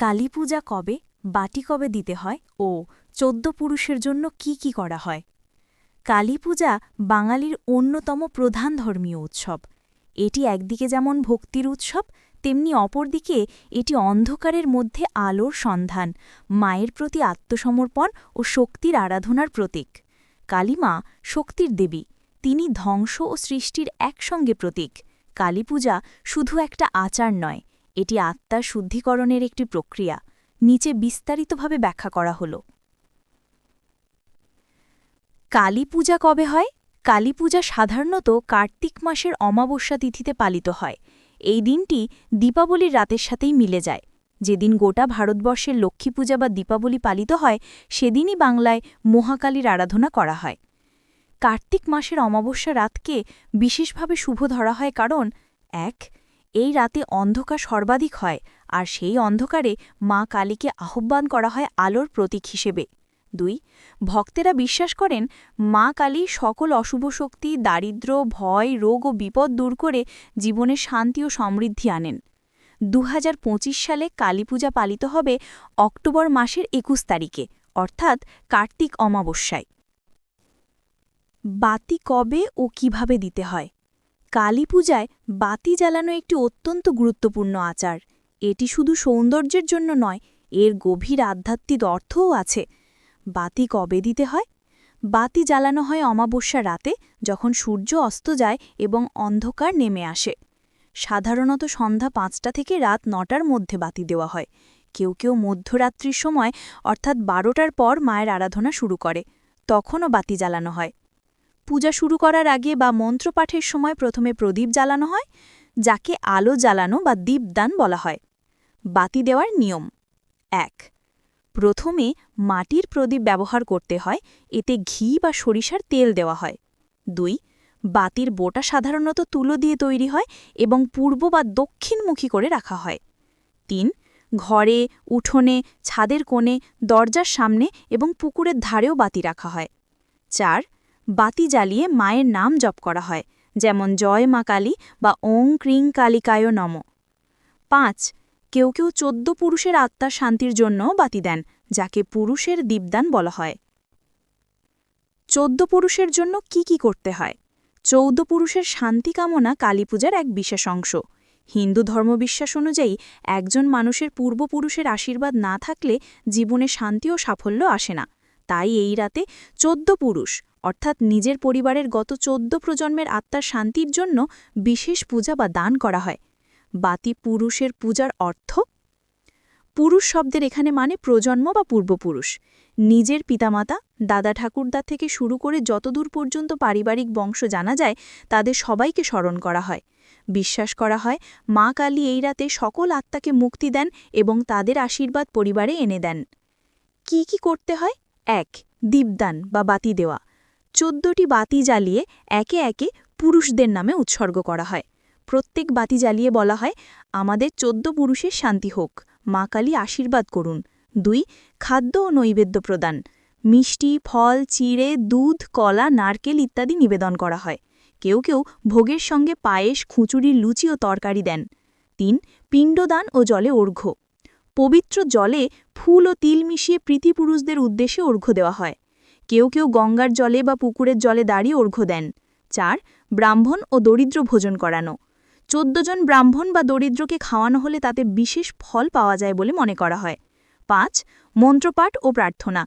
কালী পূজা কবে, বাটি কবে দিতে হয় ও চোদ্দ পুরুষের জন্য কি কি করা হয়? কালী পূজা বাঙালির অন্যতম প্রধান ধর্মীয় উৎসব। এটি একদিকে যেমন ভক্তির উৎসব, তেমনি অপরদিকে এটি অন্ধকারের মধ্যে আলোর সন্ধান, মায়ের প্রতি আত্মসমর্পণ ও শক্তির আরাধনার প্রতীক। কালীমা শক্তির দেবী, তিনি ধ্বংস ও সৃষ্টির একসঙ্গে প্রতীক। কালীপূজা শুধু একটা আচার নয় এটি আত্মার শুদ্ধিকরণের একটি প্রক্রিয়া। নিচে বিস্তারিতভাবে ব্যাখ্যা করা হল। কালী পূজা কবে হয়? কালী পূজা সাধারণত কার্তিক মাসের অমাবস্যা তিথিতে পালিত হয়। এই দিনটি দীপাবলির রাতের সাথেই মিলে যায়। যেদিন গোটা ভারতবর্ষের লক্ষ্মী পূজা বা দীপাবলি পালিত হয়, সেদিনই বাংলায় মহাকালীর আরাধনা করা হয়। কার্তিক মাসের অমাবস্যা রাতকে বিশেষভাবে শুভ ধরা হয় কারণ, এক এই রাতে অন্ধকার সর্বাধিক হয়, আর সেই অন্ধকারে মা কালীকে আহ্বান করা হয় আলোর প্রতীক হিসেবে। দুই, ভক্তেরা বিশ্বাস করেন মা কালী সকল অশুভ শক্তি, দারিদ্র, ভয়, রোগ ও বিপদ দূর করে জীবনে শান্তি ও সমৃদ্ধি আনেন। দু হাজার পঁচিশ সালে কালীপূজা পালিত হবে অক্টোবর মাসের একুশ তারিখে, অর্থাৎ কার্তিক অমাবস্যায়। বাতি কবে ও কীভাবে দিতে হয়? কালী পূজায় বাতি জ্বালানো একটি অত্যন্ত গুরুত্বপূর্ণ আচার। এটি শুধু সৌন্দর্যের জন্য নয়, এর গভীর আধ্যাত্মিক অর্থও আছে। বাতি কবে দিতে হয়? বাতি জ্বালানো হয় অমাবস্যা রাতে, যখন সূর্য অস্ত যায় এবং অন্ধকার নেমে আসে। সাধারণত সন্ধ্যা পাঁচটা থেকে রাত নটার মধ্যে বাতি দেওয়া হয়। কেউ কেউ মধ্যরাত্রির সময়, অর্থাৎ বারোটার পর মায়ের আরাধনা শুরু করে। তখনও বাতি জ্বালানো হয়। পূজা শুরু করার আগে বা মন্ত্রপাঠের সময় প্রথমে প্রদীপ জ্বালানো হয়, যাকে আলো জ্বালানো বা দীপদান বলা হয়। বাতি দেওয়ার নিয়ম। এক, প্রথমে মাটির প্রদীপ ব্যবহার করতে হয়, এতে ঘি বা সরিষার তেল দেওয়া হয়। দুই, বাতির বোটা সাধারণত তুলো দিয়ে তৈরি হয় এবং পূর্ব বা দক্ষিণমুখী করে রাখা হয়। তিন, ঘরে, উঠোনে, ছাদের কোণে, দরজার সামনে এবং পুকুরের ধারেও বাতি রাখা হয়। চার বাতি জ্বালিয়ে মায়ের নাম জপ করা হয়, যেমন জয় মা কালী বা ওং ক্রিং কালিকায় নম। পাঁচ, কেউ কেউ চোদ্দ পুরুষের আত্মার শান্তির জন্য বাতি দেন, যাকে পুরুষের দীপদান বলা হয়। চোদ্দ পুরুষের জন্য কি কি করতে হয়? চৌদ্দ পুরুষের শান্তি কামনা কালী পূজার এক বিশেষ অংশ। হিন্দু ধর্মবিশ্বাস অনুযায়ী একজন মানুষের পূর্বপুরুষের আশীর্বাদ না থাকলে জীবনে শান্তি ও সাফল্য আসে না। তাই এই রাতে চোদ্দ পুরুষ অর্থাৎ নিজের পরিবারের গত চোদ্দ প্রজন্মের আত্মার শান্তির জন্য বিশেষ পূজা বা দান করা হয়। বাতি পুরুষের পূজার অর্থ? পুরুষ শব্দের এখানে মানে প্রজন্ম বা পূর্বপুরুষ। নিজের পিতামাতা, দাদা ঠাকুরদা থেকে শুরু করে যতদূর পর্যন্ত পারিবারিক বংশ জানা যায়, তাদের সবাইকে স্মরণ করা হয়। বিশ্বাস করা হয়, মা কালী এই রাতে সকল আত্মাকে মুক্তি দেন এবং তাদের আশীর্বাদ পরিবারে এনে দেন। কি কি করতে হয়? এক, দীপদান বা বাতি দেওয়া। চোদ্দটি বাতি জ্বালিয়ে একে একে পুরুষদের নামে উৎসর্গ করা হয়। প্রত্যেক বাতি জ্বালিয়ে বলা হয়, আমাদের চোদ্দ পুরুষের শান্তি হোক। মা কালী আশীর্বাদ করুন। দুই, খাদ্য ও নৈবেদ্য প্রদান। মিষ্টি, ফল, চিড়ে, দুধ, কলা, নারকেল ইত্যাদি নিবেদন করা হয়। কেউ কেউ ভোগের সঙ্গে পায়েস, খুঁচুরির লুচি ও তরকারি দেন। তিন, পিণ্ডদান ও জলে অর্ঘ্য। পবিত্র জলে ফুল ও তিল মিশিয়ে প্রীতিপুরুষদের উদ্দেশ্যে অর্ঘ্য দেওয়া হয়। কেউ কেউ গঙ্গার জলে বা পুকুরের জলে দাঁড়িয়ে অর্ঘ্য দেন। চার, ব্রাহ্মণ ও দরিদ্র ভোজন করানো। চোদ্দ জন ব্রাহ্মণ বা দরিদ্রকে খাওয়ানো হলে তাতে বিশেষ ফল পাওয়া যায় বলে মনে করা হয়। পাঁচ, মন্ত্রপাঠ ও প্রার্থনা।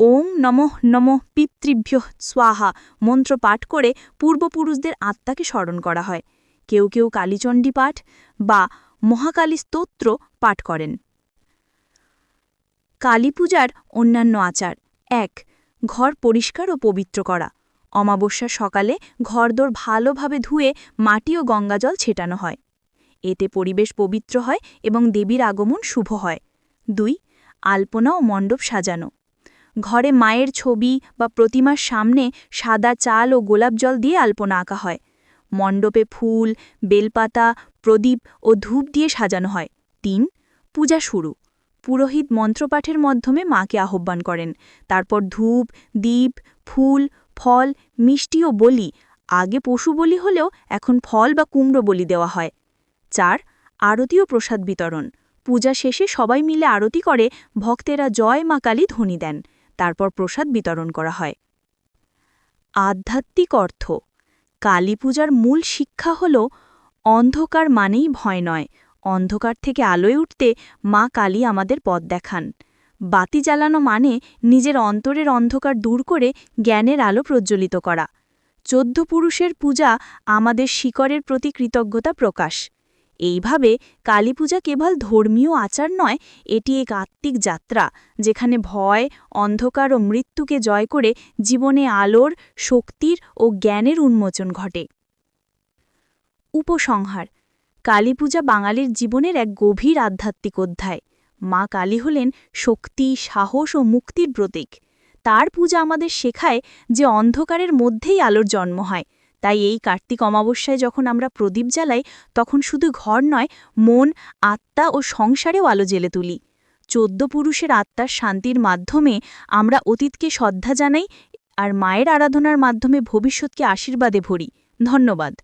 ওং নমঃ নমঃ পিতৃভ্য স্বাহা মন্ত্র পাঠ করে পূর্বপুরুষদের আত্মাকে স্মরণ করা হয়। কেউ কেউ কালীচণ্ডী পাঠ বা মহাকালী স্তোত্র পাঠ করেন। কালী পূজার অন্যান্য আচার। এক ঘর পরিষ্কার ও পবিত্র করা। অমাবস্যার সকালে ঘরদোর ভালোভাবে ধুয়ে মাটি ও গঙ্গাজল ছেটানো হয়। এতে পরিবেশ পবিত্র হয় এবং দেবীর আগমন শুভ হয়। দুই, আলপনা ও মণ্ডপ সাজানো। ঘরে মায়ের ছবি বা প্রতিমার সামনে সাদা চাল ও গোলাপ জল দিয়ে আলপনা আঁকা হয়। মণ্ডপে ফুল, বেলপাতা, প্রদীপ ও ধূপ দিয়ে সাজানো হয়। তিন, পূজা শুরু। পুরোহিত মন্ত্রপাঠের মাধ্যমে মাকে আহ্বান করেন। তারপর ধূপ দ্বীপ ফুল, ফল, মিষ্টি ও বলি, আগে পশু বলি হলেও এখন ফল বা কুমড়ো বলি দেওয়া হয়। চার, আরতি ও প্রসাদ বিতরণ। পূজা শেষে সবাই মিলে আরতি করে, ভক্তেরা জয় মা কালী ধ্বনি দেন। তারপর প্রসাদ বিতরণ করা হয়। আধ্যাত্মিক অর্থ। কালী পূজার মূল শিক্ষা হল, অন্ধকার মানেই ভয় নয় অন্ধকার থেকে আলোয় উঠতে মা কালী আমাদের পথ দেখান। বাতি জ্বালানো মানে নিজের অন্তরের অন্ধকার দূর করে জ্ঞানের আলো প্রজ্বলিত করা। চোদ্দ পুরুষের পূজা আমাদের শিকরের প্রতি কৃতজ্ঞতা প্রকাশ। এইভাবে কালী পূজা কেবল ধর্মীয় আচার নয়, এটি এক আত্মিক যাত্রা, যেখানে ভয়, অন্ধকার ও মৃত্যুকে জয় করে জীবনে আলোর, শক্তির ও জ্ঞানের উন্মোচন ঘটে। উপসংহার কালীপূজা বাঙালির জীবনের এক গভীর আধ্যাত্মিক অধ্যায়। মা কালী হলেন শক্তি, সাহস ও মুক্তির প্রতীক। তার পূজা আমাদের শেখায় যে অন্ধকারের মধ্যেই আলোর জন্ম হয়। তাই এই কার্তিক অমাবস্যায় যখন আমরা প্রদীপ জ্বালাই, তখন শুধু ঘর নয়, মন, আত্মা ও সংসারেও আলো জেলে তুলি। চোদ্দ পুরুষের আত্মার শান্তির মাধ্যমে আমরা অতীতকে শ্রদ্ধা জানাই আর মায়ের আরাধনার মাধ্যমে ভবিষ্যৎকে আশীর্বাদে ভরি। ধন্যবাদ।